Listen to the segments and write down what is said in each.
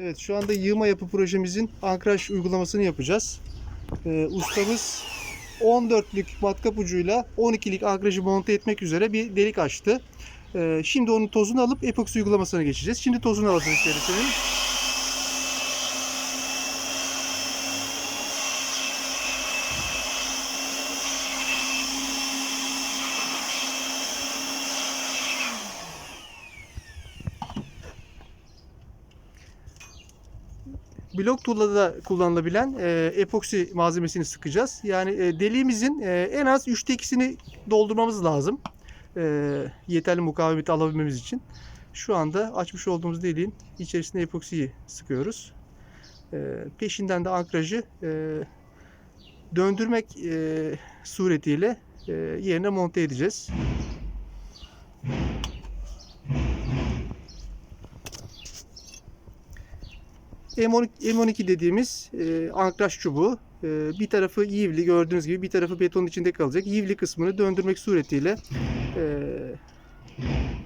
Evet şu anda yığma yapı projemizin ankraj uygulamasını yapacağız. Ee, ustamız 14'lük matkap ucuyla 12'lik ankrajı monte etmek üzere bir delik açtı. Ee, şimdi onun tozunu alıp epoksi uygulamasına geçeceğiz. Şimdi tozunu alacağız içerisinin. Blok tuğlada da kullanılabilen e, epoksi malzemesini sıkacağız. Yani e, deliğimizin e, en az 3'te 2'sini doldurmamız lazım. E, yeterli mukavemeti alabilmemiz için. Şu anda açmış olduğumuz deliğin içerisine epoksiyi sıkıyoruz. E, peşinden de ankrajı e, döndürmek e, suretiyle e, yerine monte edeceğiz. M12, M12 dediğimiz e, ankraj çubuğu e, bir tarafı yivli gördüğünüz gibi bir tarafı betonun içinde kalacak. Yivli kısmını döndürmek suretiyle e,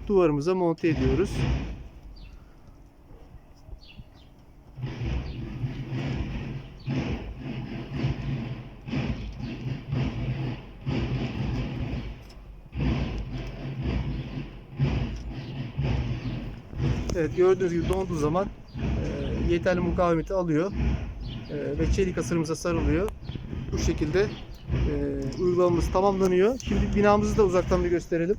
duvarımıza monte ediyoruz. Evet gördüğünüz gibi donduğu zaman yeterli mukavemeti alıyor E, ve çelik asırımıza sarılıyor. Bu şekilde e, uygulamamız tamamlanıyor. Şimdi binamızı da uzaktan bir gösterelim.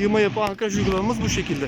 Yığma yapı ankraj uygulamamız bu şekilde.